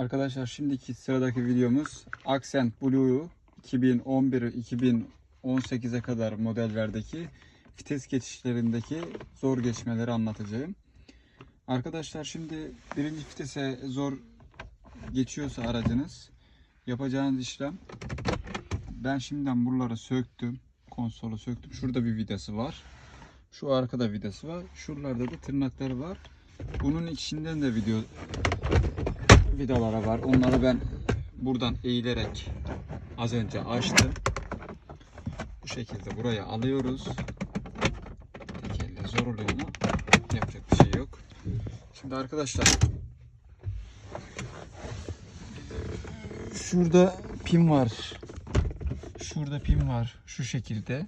Arkadaşlar şimdiki sıradaki videomuz Accent Blue 2011-2018'e kadar modellerdeki vites geçişlerindeki zor geçmeleri anlatacağım. Arkadaşlar şimdi birinci vitese zor geçiyorsa aracınız yapacağınız işlem ben şimdiden buraları söktüm. Konsolu söktüm. Şurada bir vidası var. Şu arkada vidası var. Şuralarda da tırnakları var. Bunun içinden de video vidalara var. Onları ben buradan eğilerek az önce açtım. Bu şekilde buraya alıyoruz. Tek elle zor oluyor ama yapacak bir şey yok. Şimdi arkadaşlar şurada pin var. Şurada pin var. Şu şekilde.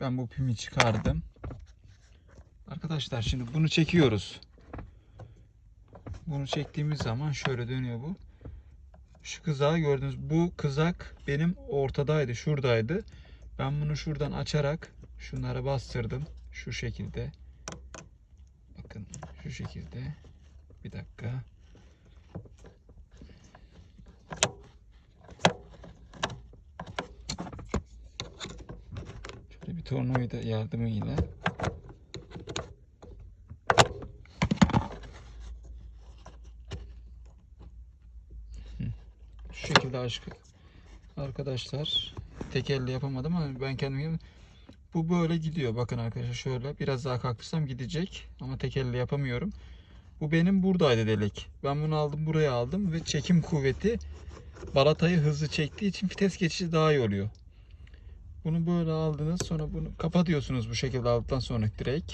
Ben bu pimi çıkardım. Arkadaşlar şimdi bunu çekiyoruz. Bunu çektiğimiz zaman şöyle dönüyor bu. Şu kızağı gördünüz. Bu kızak benim ortadaydı. Şuradaydı. Ben bunu şuradan açarak şunlara bastırdım. Şu şekilde. Bakın şu şekilde. Bir dakika. Şöyle bir tornavida yardımıyla şekilde aşk arkadaşlar tek elle yapamadım ama ben kendim bu böyle gidiyor. Bakın arkadaşlar şöyle biraz daha kalktırsam gidecek ama tek elle yapamıyorum. Bu benim buradaydı delik. Ben bunu aldım buraya aldım ve çekim kuvveti balatayı hızlı çektiği için vites geçişi daha iyi oluyor. Bunu böyle aldınız sonra bunu kapatıyorsunuz bu şekilde aldıktan sonra direkt.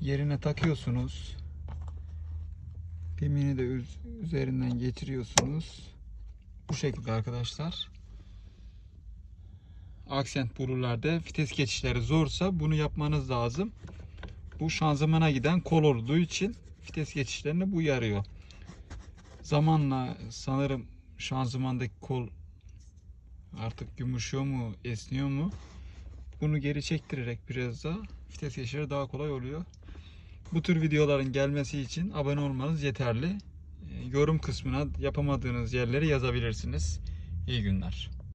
Yerine takıyorsunuz Pimini de üz- üzerinden geçiriyorsunuz. Bu şekilde arkadaşlar. Aksent borularda vites geçişleri zorsa bunu yapmanız lazım. Bu şanzımana giden kol olduğu için vites geçişlerine bu yarıyor. Zamanla sanırım şanzımandaki kol artık yumuşuyor mu, esniyor mu? Bunu geri çektirerek biraz daha vites geçişleri daha kolay oluyor. Bu tür videoların gelmesi için abone olmanız yeterli. E, Yorum kısmına yapamadığınız yerleri yazabilirsiniz. İyi günler.